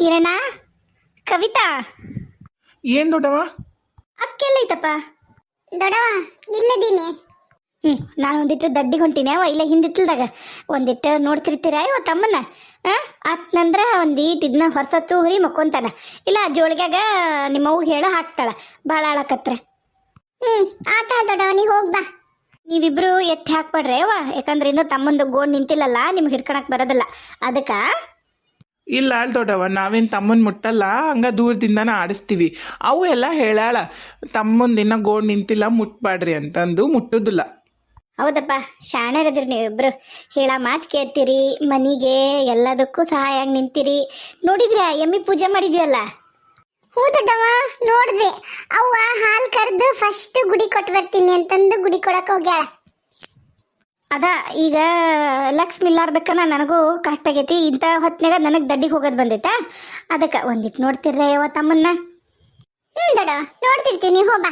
ಇರಣ್ಣ ಕವಿತಾ? ಏನು ದೊಡ್ಡವ? ಅಕ್ಕೆಲ್ಲ ಐತಪ್ಪ ದೊಡವ ಇಲ್ಲದೀನಿ. ಹ್ಞೂ ನಾನು ಒಂದಿಟ್ಟು ದಡ್ಡಿಗೆ ಹೊಂಟಿನಿ. ಅವ ಇಲ್ಲ ಹಿಂದಿತ್ತಲ್ದಾಗ. ಒಂದಿಟ್ಟು ನೋಡ್ತಿರ್ತೀರ? ಅಯ್ಯೋ ತಮ್ಮನ್ನ. ಹಾಂ? ಆತ್ನಂದ್ರ ಒಂದು ಈಟ್ ಇದನ್ನ ಹೊರಸತ್ತು ಹುರಿ ಮಕ್ಕೊಂತಾನ. ಇಲ್ಲ ಜೋಳಿಗ್ಯಾಗ ನಿಮ್ಮ ಅವ್ಗೆ ಹೇಳ ಹಾಕ್ತಾಳ. ಭಾಳ ಆಳಕತ್ರ. ಹ್ಮ್ ಆತ ದೊಡವ ನೀ ಹೋಗ್ ಬಾ. ನೀವಿಬ್ರು ಎತ್ತಿ ಹಾಕ್ಬೇಡ್ರಿ ಅವ ಯಾಕಂದ್ರೆ ಇನ್ನು ತಮ್ಮಂದು ಗೋಣ್ ನಿಂತಿಲ್ಲಲ್ಲ ನಿಮ್ಗೆ ಹಿಡ್ಕೊಳಕ್ ಬರೋದಿಲ್ಲ. ಅದಕ್ಕೆ ಇಲ್ಲ ಅಲ್ಲಿ ದೊಡ್ಡವ ನಾವೇನು ತಮ್ಮನ್ ಮುಟ್ಟಲ್ಲ ಹಂಗೆ ದೂರದಿಂದನೇ ಆಡಿಸ್ತೀವಿ. ಅವು ಎಲ್ಲ ಹೇಳಾಳ ತಮ್ಮಂದಿನ ಗೋಡ್ ನಿಂತಿಲ್ಲ ಮುಟ್ಬಾಡ್ರಿ ಅಂತಂದು ಮುಟ್ಟುದಿಲ್ಲ. ಹೌದಪ್ಪ ಶಾಣರದ್ರಿ ನೀವಿಬ್ರು. ಹೇಳ ಮಾತು ಕೇಳ್ತೀರಿ ಮನಿಗೆ ಎಲ್ಲದಕ್ಕೂ ಸಹಾಯ ನಿಂತೀರಿ. ನೋಡಿದ್ರೆ ಎಮ್ಮಿ ಪೂಜೆ ಮಾಡಿದ್ಯಲ್ಲ ಹೂ ದೊಡ್ಡವ ನೋಡ್ದೆ. ಅವ್ವ ಹಾಲ್ ಕರೆದು ಫಸ್ಟ್ ಗುಡಿ ಕೊಟ್ಟು ಬರ್ತೀನಿ ಅಂತಂದು ಗುಡಿ ಕೊಡಕ್ಕೆ ಹೋಗ್ಯಾಳ. ಅದ ಈಗ ಲಕ್ಷ್ಮಿ ಇಲ್ಲಾರ್ದಕ್ಕನ ನನಗೂ ಕಷ್ಟ ಆಗೈತಿ. ಇಂಥ ಹೊತ್ನಾಗ ನನಗೆ ದಡ್ಡಿಗೆ ಹೋಗೋದು ಬಂದೈತಾ? ಅದಕ್ಕೆ ಒಂದಿಟ್ಟು ನೋಡ್ತಿರ್ರೆ ಯಾವ ತಮ್ಮನ್ನ. ಹ್ಮ್ ದಡ ನೋಡ್ತಿರ್ತೀನಿ ಹೋ ಬಾ.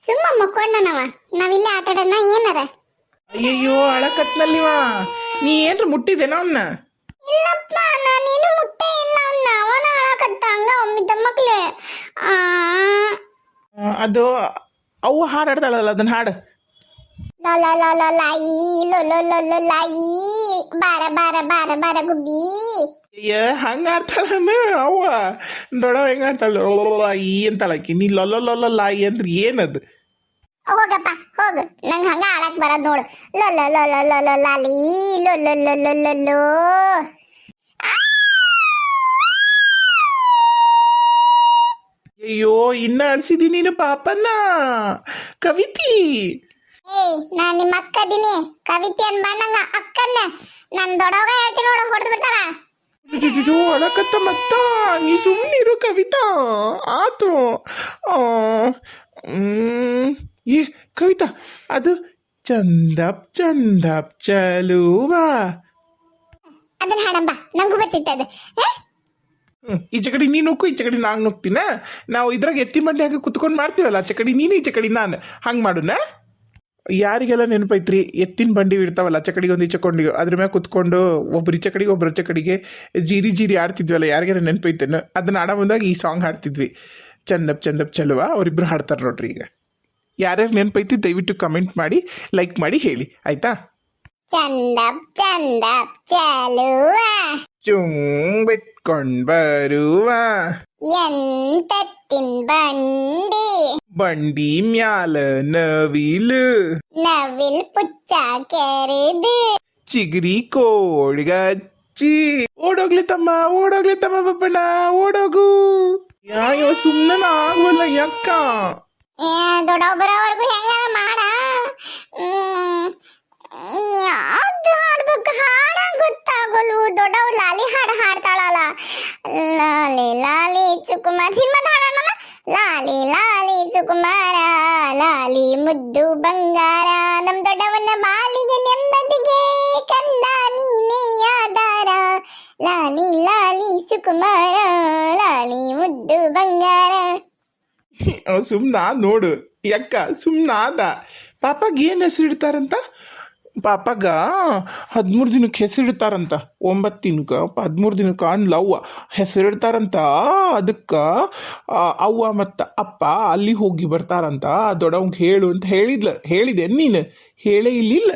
ಸುಮ್ಮ ಮಕ್ಕೊಂಡನವ ನಾವಿಲ್ಲೇ ಆಟಾಡೋಣ ಏನಾರ? ಅಯ್ಯೋ ಅಳಕತ್ನಲ್ಲಿವ ನೀ ಏನ್ರ ಮುಟ್ಟಿದೇನೋ ಅವನ್ನ ಇಲ್ಲಪ್ಪ ನಾನೇನು ಮುಟ್ಟೆ ಇಲ್ಲ ಅವನ್ನ ಅವನ ಅಳಕತ್ತ ಹಂಗ ಒಮ್ಮಿದ್ದ ಮಕ್ಳೆ ಅದು ಅವು ಹಾಡಾಡ್ತಾಳಲ್ಲ ಅದನ್ನ ಹಾಡು. ಲ ಲ ಲ ಲ ಲಾಯಿ ಲೊ ಲೊ ಲೊ ಲೊ ಲಾಯಿ ಬಾರ ಬಾರ ಬಾರ ಬಾರ ಗುಬ್ಬಿ ಅಯ್ಯ ಹಂಗ ಆಡ್ತಾಳನ ಅವ್ವ ದೊಡ್ಡವ ಹೆಂಗ ಆಡ್ತಾಳ ಈ ಅಂತಾಳಕಿ ನೀ ಲೊಲ್ಲ ಲೊಲ್ಲ ಲಾಯಿ ಅಂದ್ರೆ ಏನದು ಹೋಗಪ್ಪ ಹೋಗು ನಂಗೆ ಹಂಗ ಆಡಕ್ ಬರದ್ ನೋಡು ಲೊ ಲೊ ಲೊ ಲೊ ಲೊ ಲೊ ಲಾಲಿ ಲೊ ಲೊ ಲೊ ಲೊ ಲೊ ಲೊ ಅಯ್ಯೋ ಇನ್ನ ಆಡ್ಸಿದಿ ನೀನು ಪಾಪನ್ನ ಕವಿತಿ ಏಯ್ ನಾನ್ ನಿಮ್ಮ ಅಕ್ಕ ಅದೀನಿ ಕವಿತೆ ಅನ್ಬಣ್ಣಂಗ ಅಕ್ಕನ್ನ. ನನ್ ದೊಡ್ಡವಾಗ ಹೇಳ್ತೀನಿ ನೋಡು ಹೊಡೆದು ಬಿಡ್ತಾರ? ಜುಜುಜು ಅಳಕತ್ತ ಮತ್ತ. ನೀ ಸುಮ್ಮನಿರು ಕವಿತಾ. ಆತು. ಆ, ಏ ಕವಿತಾ ಅದು ಚಂದಪ್ ಚಂದಪ್ ಚಲುವಾ. ಅದನ್ನ ಹಾಡಂಬ ನಂಗೂ ಬರ್ತಿತ್ತು ಅದು. ಏ? ಹ್ಮ್, ಈಚೆ ಕಡೆ ನೀನು ನುಕ್ಕು ಈಚೆ ಕಡೆ ನಾನು ನುಗ್ತೀನ ನಾವು ಇದ್ರಾಗ ಎತ್ತಿ ಮಂಡಿ ಹಾಕಿ ಕುತ್ಕೊಂಡು ಮಾಡ್ತೀವಲ್ಲ ಚಕಡಿ ಕಡೆ ನೀನು ಈ ಚಕಡಿ ನಾನು. ಹಂಗೆ ಮಾಡುನ ಯಾರಿಗೆಲ್ಲ ನೆನಪೈತ್ರಿ? ಎತ್ತಿನ ಬಂಡಿ ಇರ್ತಾವಲ್ಲ ಆಚೆ ಕಡೆಗೆ ಒಂದು ಈಚೆ ಕೊಂಡಿಗೆ ಅದ್ರ ಮ್ಯಾಗ ಕುತ್ಕೊಂಡು ಒಬ್ರು ಈಚೆ ಕಡೆಗೆ, ಒಬ್ರು ಜೀರಿ ಜೀರಿ ಆಡ್ತಿದ್ವಲ್ಲ ಯಾರಿಗಾರ ನೆನಪೈತೇನು? ಅದನ್ನ ಆಡೋ ಮುಂದಾಗ ಈ ಸಾಂಗ್ ಹಾಡ್ತಿದ್ವಿ. ಚಂದಪ್ ಚಂದಪ್ ಚಲುವ ಅವರಿಬ್ಬರು ಹಾಡ್ತಾರೆ ನೋಡ್ರಿ ಈಗ. ಯಾರ್ಯಾರು ನೆನಪೈತಿ ದಯವಿಟ್ಟು ಕಮೆಂಟ್ ಮಾಡಿ, ಲೈಕ್ ಮಾಡಿ ಹೇಳಿ. ಆಯ್ತಾ? ಚಂದಪ್ ಚಂದಪ್ ಚಲುವ. ಚುಂಗ್ ಬಿಟ್ಕೊಂಡ್ ಬರುವ ಎಂತತ್ತಿನ್ ಬಂಡಿ ಬಂಡಿ ಮ್ಯಾಲ ನವಿಲು ನವಿಲ್ ಪುಚ್ಚ ಕೆರೆದು ಚಿಗರಿ ಕೋಡ್ಗಚ್ಚಿ ಓಡೋಗ್ಲಿ ತಮ್ಮ ಓಡೋಗ್ಲಿ ತಮ್ಮ ಬಬ್ಬಣ್ಣ ಓಡೋಗು ಯಾಯೋ ಸುಮ್ಮನ ಆಗುವಲ್ಲ ಯಾಕ ಏ ದೊಡ್ಡೊಬ್ಬರವರೆಗೂ ಹೆಂಗಾರ ಮಾಡ ಹ್ಮ್, ಯಾವ್ದು ಹಾಡ್ಬೇಕು ಹಾಡ ಗೊತ್ತಾಗಲ್ವು ದೊಡ್ಡವ್ ಲಾಲಿ ಹಾಡು ಹಾಡ್ತಾಳಲ್ಲ ಲಾಲಿ ಲಾಲಿ ಸುಕುಮಾರ್. ಸಿನಿಮಾದ ಹಾಡೋಣ ಲಾಲಿ ಲಾಲಿ ಸುಕುಮಾರ, ಲಾಲಿ ಮುದ್ದು ಬಂಗಾರ. ನಮ್ ದೊಡ್ಡವನ ಬಾಳಿಗೆ ನೆಮ್ಮದಿಗೆ ಕಂದ ನೀನೇ ಆಧಾರ. ಲಾಲಿ ಲಾಲಿ ಸುಕುಮಾರ, ಲಾಲಿ ಮುದ್ದು ಬಂಗಾರ. ಸುಮ್ನ ನೋಡು. ಯಕ್ಕ ಸುಮ್ನ ಆದ. ಪಾಪಗ್ ಏನ್ ಹೆಸರು ಇಡ್ತಾರಂತ? ಪಾಪಗ, ಹದಿಮೂರು ದಿನಕ್ಕೆ ಹೆಸರಿಡ್ತಾರಂತ. ಒಂಬತ್ತು ದಿನಕ್ಕೆ, ಹದಿಮೂರು ದಿನಕ್ಕೆ ಅಂದ್ಲವ್ವ ಹೆಸರಿಡ್ತಾರಂತ, ಅದಕ್ಕೆ ಅವ್ವ ಮತ್ತು ಅಪ್ಪ ಅಲ್ಲಿ ಹೋಗಿ ಬರ್ತಾರಂತ. ದೊಡ್ಡವಂಗೆ ಹೇಳು ಅಂತ ಹೇಳಿದ್ಲ, ಹೇಳಿದೆ. ನೀನು ಹೇಳೇ ಇಲ್ಲಿಲ್ಲ.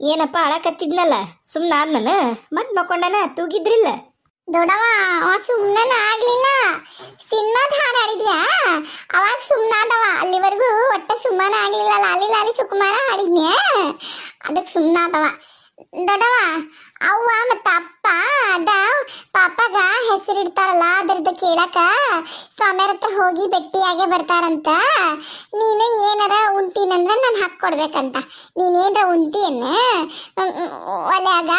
ಏನಪ್ಪ ಅಳಕತ್ತಿದ್ನಲ್ಲ? ಸುಮ್ಮನೆ ನಾನು ಮತ್ತೆ ಮಕ್ಕೊಂಡನ ತೂಗಿದ್ರಿಲ್ಲ? ದೊಡವ ಅವ ಸುಮ್ಮನೆ ಆಗ್ಲಿಲ್ಲ. ಸಿನಿಮಾದ ಹಾಡು ಹಾಡಿದ್ಯಾ ಅವಾಗ ಸುಮ್ಮನಾದವ ಅಲ್ಲಿವರೆಗೂ ಒಟ್ಟ ಸುಮ್ಮನ ಆಗ್ಲಿಲ್ಲ ಲಾಲಿ ಲಾಲಿ ಸುಕುಮಾರ ಹಾಡಿದ್ನ್ಯಾ? ಅದಕ್ಕೆ ಸುಮ್ಮನಾದವ ದೊಡವ ಅವ್ವ ಮತ್ತ ಅಪ್ಪ ಅದ, ಪಾಪಗ ಹೆಸರಿಡ್ತಾರಲ್ಲ ಅದ್ರದ್ದು ಕೇಳಕ ಸ್ವಾಮಿಯರ ಹತ್ರ ಹೋಗಿ ಭೆಟ್ಟಿಯಾಗೆ ಬರ್ತಾರಂತ. ನೀನು ಏನಾರ ಉಂತೀನಂದ್ರ ನಾನು ಹಾಕ್ಕೊಡ್ಬೇಕಂತ ನೀನೇನ್ರ ಉಂತಿಯನ್ನ ಒಲೆಯಾಗ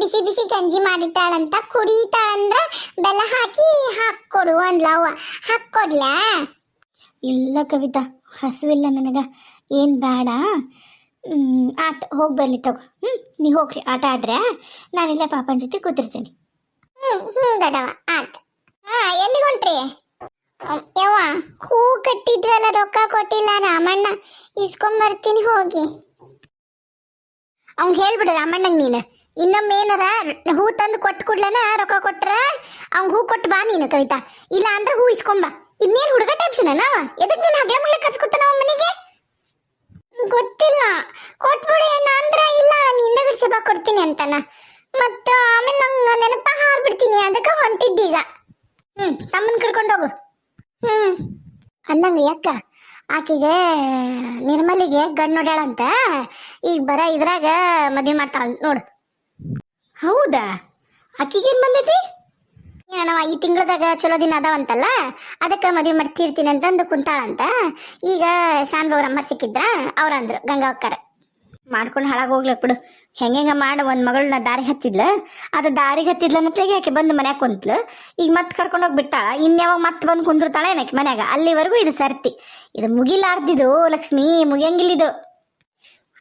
ಬಿಸಿ ಬಿಸಿ ಗಂಜಿ ಮಾಡಿಟ್ಟಾಳಂತ ಕುಡಿತಾಳಂದ್ರ ಬೆಲ್ಲ ಹಾಕಿ ಹಾಕ್ಕೊಡು ಅಂದ್ಲ ಅವ್ವ. ಹಾಕ್ಕೊಡ್ಲಾ ಇಲ್ಲ ಕವಿತಾ, ಹಸುವಿಲ್ಲ ನನಗೆ. ಏನು ಬೇಡ. ಆತ್, ಹೋಗಿ ಬರ್ಲಿ ತಗೋ. ಹ್ಞೂ ನೀ ಹೋಗ್ರಿ, ಆಟ ಆಡ್ರೆ. ನಾನಿಲ್ಲ, ಪಾಪನ ಜೊತೆ ಕೂತಿರ್ತೀನಿ. ಹ್ಮ್ ಹ್ಞೂ ದೊಡವ ಆತ್. ಹಾ ಎಲ್ಲಿ ಹೊಂಟ್ರಿ? ಯವ್ವ, ಹೂ ಕಟ್ಟಿದ್ವಲ್ಲ, ರೊಕ್ಕ ಕೊಟ್ಟಿಲ್ಲ, ರಾಮಣ್ಣ ಇಸ್ಕೊಂಬರ್ತೀನಿ ಹೋಗಿ. ಅವ್ನ್ ಹೇಳ್ಬಿಡು, ರಾಮಣ್ಣಂಗ್ ನೀನು. ಇನ್ನೊಮ್ಮೆ ಏನಾರ ಹೂ ತಂದು ಕೊಟ್ಟು ಕೂಡ್ಲನ ರೊಕ್ಕ ಕೊಟ್ರ, ಅವ್ನ್ ಹೂ ಕೊಟ್ಟು ಬಾ ನೀನು, ಕವಿತಾ. ಇಲ್ಲ ಅಂದ್ರೆ ಹೂ ಇಸ್ಕೊಂಬ ಇದನ್ನೇನ್ ಹುಡುಗ ಟೈಪ್ಸ್ ನಾವ ಎದಕ್ ನೀನು ಹಗ್ಲ ಮಗ್ಲ ಕರ್ಸ್ಕೊತಾನ ಅವನ ಮನೆಗೆ ಗೊತ್ತಿಲ್ಲ ಕೊಟ್ಬಿಡಿ ಏನ ಅಂದ್ರ ಇಲ್ಲ ನಿಂದ ಬಿಡ್ಸಿ ಬಾ ಕೊಡ್ತೀನಿ ಅಂತಾನ. ಮತ್ತ ಆಮೇಲೆ ನಂಗೆ ನೆನಪ ಹಾರ್ಬಿಡ್ತೀನಿ, ಅದಕ್ಕೆ ಹೊಂಟಿದ್ದೀಗ. ಹ್ಮ್, ತಮ್ಮನ್ ಕರ್ಕೊಂಡು ಹೋಗು. ಹ್ಮ್. ಅಂದಂಗ ಯಾಕ? ಆಕಿಗೆ ನಿರ್ಮಲಿಗೆ ಗಂಡು ನೋಡ್ಯಾಳಂತ ಈಗ ಬರ ಇದ್ರಾಗ ಮದ್ವೆ ಮಾಡ್ತಾಳ ನೋಡು. ಹೌದಾ? ಅಕ್ಕಿಗೇನು ಬಂದೈತಿ? ಏನವ ಈ ತಿಂಗಳದಾಗ ಚಲೋ ದಿನ ಅದಾವಂತಲ್ಲ, ಅದಕ್ಕೆ ಮದುವೆ ಮಾಡ್ತಿರ್ತೀನಿ ಅಂತಂದು ಕುಂತಾಳಂತ. ಈಗ ಶಾನ್ ಅಮ್ಮ ಸಿಕ್ಕಿದ್ರ, ಅವ್ರ ಅಂದ್ರು ಗಂಗಾವಕ್ಕರ ಮಾಡ್ಕೊಂಡು ಹಾಳಾಗಿ ಹೋಗ್ಲಕ್ ಬಿಡು. ಹೆಂಗೆಂಗ ಮಾಡಿ, ಒಂದು ಮಗಳನ್ನ ದಾರಿ ಹಚ್ಚಿದ್ಲ? ಅದು ದಾರಿಗೆ ಹಚ್ಚಿದ್ಲ ಅನ್ನತ್ಲೆಗೆ ಆಕೆ ಬಂದು ಮನ್ಯಾಗ ಕುಂತ್ಲು. ಈಗ ಮತ್ತೆ ಕರ್ಕೊಂಡೋಗಿ ಬಿಟ್ಟಾಳ ಇನ್ಯಾವಾಗ ಮತ್ತೆ ಬಂದು ಕುಂದಿರ್ತಾಳೆ ಏನಕ್ಕೆ ಮನ್ಯಾಗ. ಅಲ್ಲಿವರೆಗೂ ಇದು ಸರ್ತಿ. ಇದು ಮುಗಿಲಾರ್ದಿದು ಲಕ್ಷ್ಮಿ ಮುಗಿಯಂಗಿಲ್ಲಿದು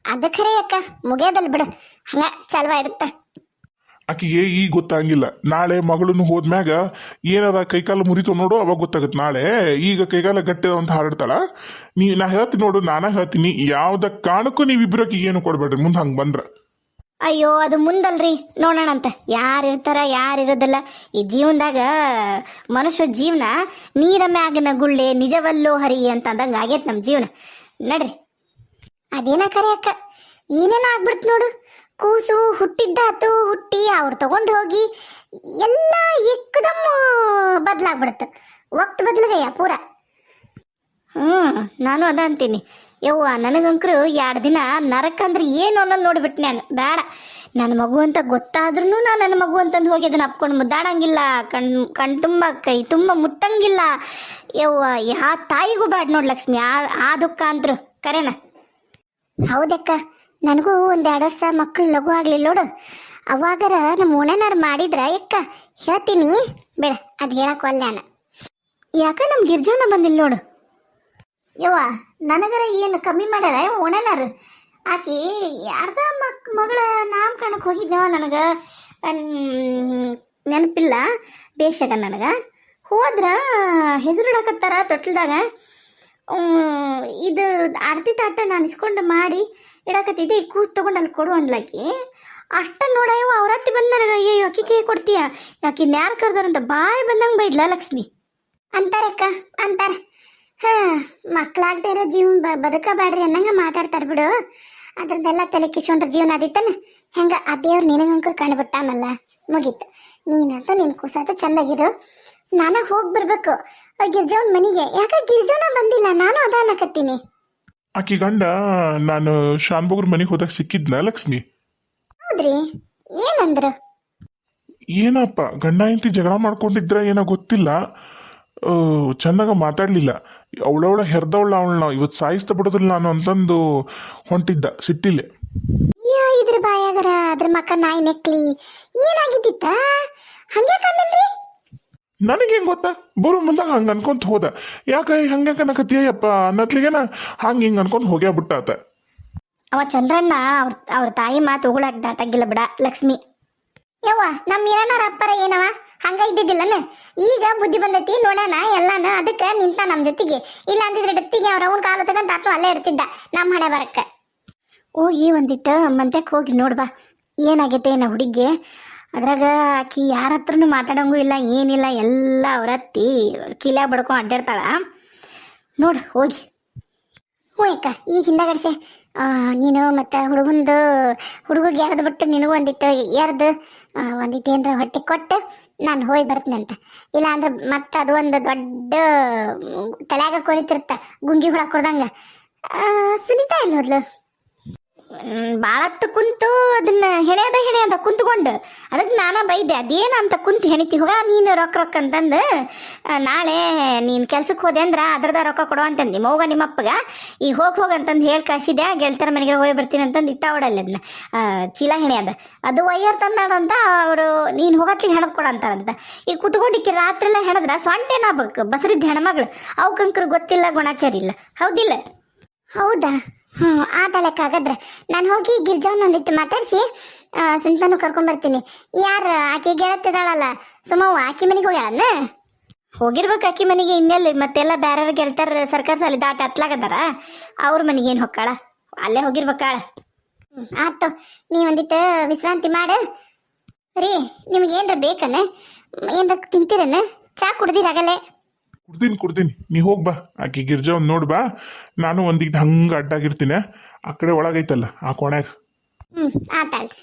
ಅದ ಖರೆ ಅಕ್ಕ, ಮುಗಿಯೋದಲ್ ಬಿಡು. ಹಂಗ ಚಲವ ಇರುತ್ತೆ. ಆಕಿಗೆ ಈಗ ಗೊತ್ತಾಗಿಲ್ಲ. ನಾಳೆ ಮಗಳನ್ನು ಹೋದ್ಮ್ಯಾಗ ಏನಾರ ಕೈಕಾಲು ಮುರಿತು ನೋಡು, ಅವಾಗ ಗೊತ್ತಾಗುತ್ತೆ. ನಾಳೆ ಈಗ ಕೈಕಾಲ ಗಟ್ಟಿ ಅಂತ ಹಾರಾಡ್ತಾಳ. ನೀ ನಾ ಹೇಳ್ತೀನಿ ನೋಡು, ನಾನೇ ಹೇಳ್ತೀನಿ. ಯಾವ್ದ ಕಾರಣಕ್ಕೂ ನೀವಿಬ್ರು ಆಕಿಗೆ ಏನು ಕೊಡ್ಬೇಡ್ರಿ. ಮುಂದೆ ಹಂಗೆ ಬಂದ್ರ. ಅಯ್ಯೋ, ಅದು ಮುಂದಲ್ರಿ. ನೋಡೋಣಂತ. ಯಾರು ಇರ್ತಾರ, ಯಾರು ಇರೋದಿಲ್ಲ. ಈ ಜೀವನದಾಗ ಮನುಷ್ಯ ಜೀವನ ನೀರ ಮ್ಯಾಗಿನ ಗುಳ್ಳೆ, ನಿಜವಲ್ಲೋ ಹರಿ ಅಂತ ಅಂದಂಗೆ ಆಗೈತೆ ನಮ್ಮ ಜೀವನ. ನಡ್ರಿ. ಅದೇನ ಕರೆ ಅಕ್ಕ? ಏನೇನ ಆಗ್ಬಿಡ್ತು ನೋಡು? ಕೂಸು ಹುಟ್ಟಿದ್ದಾತು ಹುಟ್ಟಿ ಅವ್ರು ತಗೊಂಡು ಹೋಗಿ ಎಲ್ಲ ಎಕ್ಕದಮ್ಮ ಬದಲಾಗ್ಬಿಡುತ್ತೆ ವಕ್ತ್ ಬದ್ಲಗಯ್ಯ ಪೂರ. ಹ್ಞೂ ನಾನು ಅದ ಅಂತೀನಿ. ಯವ್ವ ನನಗಂಕರು ಎರಡು ದಿನ ನರಕ ಅಂದ್ರೆ ಏನು ಅನ್ನೋದು ನೋಡ್ಬಿಟ್ಟು ನಾನು. ಬೇಡ ನನ್ನ ಮಗು ಅಂತ ಗೊತ್ತಾದ್ರೂ ನಾನು ನನ್ನ ಮಗು ಅಂತಂದು ಹೋಗಿ ಅದನ್ನ ಅಪ್ಕೊಂಡು ಮುದ್ದಾಡಂಗಿಲ್ಲ. ಕಣ್ ಕಣ್ ತುಂಬ ಕೈ ತುಂಬ ಮುಟ್ಟಂಗಿಲ್ಲ. ಯವ್ವ ಯಾ ತಾಯಿಗೂ ಬೇಡ ನೋಡಿ ಲಕ್ಷ್ಮಿ. ಆ ಆ ದುಃಖ ಅಂತ್ರು. ಕರೆನ? ಹೌದಕ್ಕ. ನನಗೂ ಒಂದು ಎರಡು ವರ್ಷ ಮಕ್ಕಳು ಲಘು ಆಗ್ಲಿಲ್ಲ ನೋಡು. ಅವಾಗರ ನಮ್ಮ ಓಣನಾರು ಮಾಡಿದ್ರ ಎಕ್ಕ? ಹೇಳ್ತೀನಿ. ಬೇಡ, ಅದ್ ಹೇಳಕ್ ಒಲ್ಯಾನ ಯಾಕ ನಮ್ಮ ಗಿರ್ಜವನ ಬಂದಿಲ್ಲ ನೋಡು. ಯವ್ವ, ನನಗರ ಏನು ಕಮ್ಮಿ ಮಾಡ್ಯಾರ ಇವ ಒಣನಾರು ಆಕಿ ಯಾರ್ದ ಮಕ್, ಮಗಳ ನಾಮಕರಣಕ್ಕೆ ಹೋಗಿದ್ದೇವ ನನಗೆ? ನೆನಪಿಲ್ಲ. ಬೇಷಾಗ ನನಗೆ. ಹೋದ್ರ ಹೆಸರಿಡಕತ್ತಾರ ತೊಟ್ಲದಾಗ ಇದು ಆರತಿ ತಾಟ ನಾನು ಇಸ್ಕೊಂಡು ಮಾಡಿ ಇಡಕತ್ತಿದ್ದೆ, ಈ ಕೂಸು ತೊಗೊಂಡು ಅಲ್ಲಿ ಕೊಡು ಅನ್ಲಾಕಿ. ಅಷ್ಟ ನೋಡಯ್ಯವ ಅವರತ್ತಿ ಬಂದು ನನಗೆ ಅಯ್ಯೋ ಅಕ್ಕಿ ಕೇ ಕೊಡ್ತೀಯ? ಯಾಕೆ ನ್ಯಾರು ಕರ್ದಾರಂತ ಬಾಯಿ ಬಂದಂಗೆ ಬೈದ್ಲ ಲಕ್ಷ್ಮಿ? ಅಂತಾರಕ್ಕ ಅಂತಾರ. ಹಾಂ ಮಕ್ಕಳಾಗದೆ ಇರೋ ಜೀವನ ಬ ಬದುಕಬೇಡ್ರಿ ಅನ್ನಂಗೆ ಮಾತಾಡ್ತಾರೆ ಬಿಡು. ಅದ್ರದ್ದೆಲ್ಲ ತಲೆ ಕಿಶೊಂಡ್ರ ಜೀವನ ಆದಿತ್ತಾನೆ. ಹೆಂಗೆ, ಆ ದೇವ್ರು ನಿನಗಂಕ ಕಂಡುಬಿಟ್ಟಾನಲ್ಲ ಮುಗೀತು. ನೀನಂತ ನಿನ್ ಕೂಸಾತ ಚಂದಾಗಿರು. ನಾನು ಹೋಗಿ ಬರಬೇಕು. ಆ ಮನೆಗೆ. ಯಾಕ ಗಿರ್ಜವನ ಬಂದಿಲ್ಲ? ನಾನು ಅದ ಅನ್ನಕತ್ತೀನಿ ಆಕಿ ಗಂಡ ನಾನು ಶಾನ್ಭೋಗ್ರ ಮನೆಗೆ ಹೋದಾಗ ಸಿಕ್ಕಿದ್ನ ಲಕ್ಷ್ಮಿ? ಹೌದ್ರಿ. ಏನಂದ್ರು? ಏನಪ್ಪ ಗಂಡ ಹೆಂಡತಿ ಜಗಳ ಮಾಡ್ಕೊಂಡಿದ್ರ ಏನೋ ಗೊತ್ತಿಲ್ಲ. ಆ, ಚಂದಾಗ ಮಾತಾಡ್ಲಿಲ್ಲ. ಅವಳವಳ ಹೆರ್ದವಳ ಅವಳನ್ನ ಇವತ್ತು ಸಾಯಿಸ್ತಾ ಬಿಡೋದಿಲ್ಲ ನಾನು ಅಂತಂದು ಹೊಂಟಿದ್ದ ಸಿಟ್ಟಿಲೆ. ಯಾ ಇದ್ರ ಬಾಯಾಗರ ಅದ್ರ ಮಕ್ಕ ನಾಯಿ ನೆಕ್ಲಿ. ಏನಾಗಿದ್ದಿತ್ತ? ಹಂಗೆ ಕಂದಲ್ರಿ ನನಗೇನು ಗೊತ್ತಾ? ಬರೋ ಮುಂದಾಗ ಹಂಗ ಅನ್ಕೊಂತ ಹೋದ. ಯಾಕೆ ಹಂಗೆ ಕನಕತ್ತೀಯಪ್ಪ ಅನ್ನತ್ಲಿಗೆನ ಹಂಗೆ ಹಿಂಗ ಅನ್ಕೊಂಡ್ ಹೋಗ್ಯಾ ಬಿಟ್ಟಾತ. ಅವ ಚಂದ್ರಣ್ಣ ಅವ್ರ ಅವ್ರ ತಾಯಿ ಮಾತು ಉಗುಳಾಕ್ ದಾಟಂಗಿಲ್ಲ ಬಿಡ ಲಕ್ಷ್ಮಿ. ಯವ್ವ ನಮ್ಮ ಇರನರ ಅಪ್ಪರ ಏನವ? ಹಂಗ ಇದ್ದಿದ್ದಿಲ್ಲನ? ಈಗ ಬುದ್ಧಿ ಬಂದೈತಿ ನೋಡೋಣ ಎಲ್ಲಾನ ಅದಕ್ಕೆ ನಿಂತ ನಮ್ಮ ಜೊತೆಗೆ. ಇಲ್ಲ ಅಂದಿದ್ರೆ ಡತ್ತಿಗೆ ಅವ್ರ ಅವನ ಕಾಲ ತಗೊಂಡ್ ತಾತು ಅಲ್ಲೇ ಇರ್ತಿದ್ದ ನಮ್ಮ ಹಣೆ ಬರಕ್ಕ. ಹೋಗಿ ಒಂದಿಟ್ಟು ಮಂತ್ಯಕ್ಕೆ ಹೋಗಿ ನೋಡ್ಬಾ ಏನಾಗೈತೆ ನಾ ಹುಡುಗಿ ಅದ್ರಾಗ ಆಕಿ ಯಾರ ಹತ್ರನೂ ಮಾತಾಡಂಗೂ ಇಲ್ಲ, ಏನಿಲ್ಲ, ಎಲ್ಲ ಅವರತ್ತಿ ಅತ್ತಿ ಕಿಲ್ಯಾಗ ಬಡ್ಕೊಂಡು ಅಡ್ಡಾಡ್ತಾಳ. ನೋಡು, ಹೋಗಿ. ಹ್ಞೂ ಅಕ್ಕ, ಈ ಹಿಂದಗಡ್ಸೆ. ನೀನು ಮತ್ತು ಹುಡುಗಂದು, ಹುಡುಗಿಗೆ ಎರ್ದು ಬಿಟ್ಟು ನಿನಗೂ ಒಂದಿಟ್ಟು ಎರ್ದು ಒಂದಿಟ್ಟು ಏನ್ರ ಹೊಟ್ಟೆ ಕೊಟ್ಟು, ನಾನು ಹೋಗಿ ಬರ್ತೀನಿ ಅಂತ. ಇಲ್ಲ ಅಂದ್ರೆ ಮತ್ತೆ ಅದು ಒಂದು ದೊಡ್ಡ, ತಲೆಯಾಗ ಕೊರಿತಿರ್ತ ಗುಂಗಿ ಹುಳ ಕೊಡ್ದಂಗೆ. ಸುನೀತಾ ಇಲ್ಲ ಹೋದ್ಲು? ಭಾಳತ್ತು ಕುಂತು ಅದನ್ನ ಹೆಣೆಯದ ಹೆಣೆಯದ ಕುಂತ್ಕೊಂಡು ಅದಕ್ಕೆ ನಾನ ಬೈದೆ, ಅದೇನು ಅಂತ ಕುಂತು ಹೆಣಿತಿ, ಹೋಗ ನೀನು ರೊಕ್ಕ ರೊಕ್ಕ ಅಂತಂದು ನಾಳೆ ನೀನು ಕೆಲ್ಸಕ್ಕೆ ಹೋದೆ ಅಂದ್ರೆ ಅದ್ರದ ರೊಕ್ಕ ಕೊಡು ಅಂತಂದು. ನಿಮ್ಮ ಅಪ್ಪಗ, ಈ ಹೋಗಿ ಹೋಗ ಅಂತಂದು ಹೇಳಿ ಕಳಿಸಿದೆ ಗೆಳತರ ಮನೆಗೆ ಹೋಗಿ ಬರ್ತೀನಿ ಅಂತಂದು ಇಟ್ಟ ಓಡಲ್ಲ ಅದನ್ನ ಚೀಲ ಹೆಣೆಯದ. ಅದು ವಯ್ಯರ್ ತಂದಾಡಂತ ಅವರು, ನೀನು ಹೋಗತ್ಲಿಗೆ ಹೆಣದ್ ಕೊಡ ಅಂತಾರಂತ ಈಗ ಕುತ್ಕೊಂಡಿಕ್ಕಿ ರಾತ್ರಿ ಎಲ್ಲ ಹೆಣದ್ರ ಸೊಂಟೇನಾಗಬೇಕು ಬಸರಿದ್ದ ಹೆಣ್ಮಗಳು. ಅವಕ್ಕಂಕರು ಗೊತ್ತಿಲ್ಲ ಗುಣಾಚಾರ ಇಲ್ಲ ಹೌದಿಲ್ಲ? ಹೌದಾ? ಹ್ಞೂ ಹಾಗಾದ್ರೆ. ನಾನು ಹೋಗಿ ಗಿರ್ಜಾವನ್ನ ಒಂದಿಟ್ಟು ಮಾತಾಡಿಸಿ ಸುನಿತಾನು ಕರ್ಕೊಂಬರ್ತೀನಿ ಯಾರು ಆಕೆ ಗೆಳತಿದಾಳಲ್ಲ ಸುಮವ್ವ ಆಕೆ ಮನೆಗೆ ಹೋಗ್ಯಾಳನ್ನ? ಹೋಗಿರ್ಬೇಕು ಅಕ್ಕಿ ಮನೆಗೆ ಇನ್ನೆಲ್ಲಿ ಮತ್ತೆಲ್ಲ ಬ್ಯಾರ ಗೆಳ್ತಾರ ಸರ್ಕಾರ ಸಾಲಿ ದಾಟ ಹತ್ಲಾಗದಾರ ಅವ್ರ ಮನೆಗೆ ಏನು ಹೊಕ್ಕಾಳ ಅಲ್ಲೇ ಹೋಗಿರ್ಬೇಕಾಳ ಆತು. ನೀ ಒಂದಿಟ್ಟು ವಿಶ್ರಾಂತಿ ಮಾಡು. ರೀ ನಿಮ್ಗೆ ಏನ್ರ ಬೇಕನ? ಏನ್ರ ತಿಂತೀರನ? ಚಾ ಕುಡ್ದಿರಾಗಲ್ಲೇ ಕುಡ್ತೀನಿ ಕುಡ್ದೀನಿ. ನೀ ಹೋಗ್ ಬಾ. ಆಕೆ ಗಿರ್ಜಾ ಒಂದ್ ನೋಡ್ ಬಾ. ನಾನು ಒಂದಿಟ್ಟು ಹಂಗೆ ಅಡ್ಡಾಗಿರ್ತೀನಿ. ಆ ಕಡೆ ಒಳಗೈತಲ್ಲ, ಆ ಕೋಣ್ಯಾಗ ಹ್ಮ್ ಆತಾಳ್ರಿ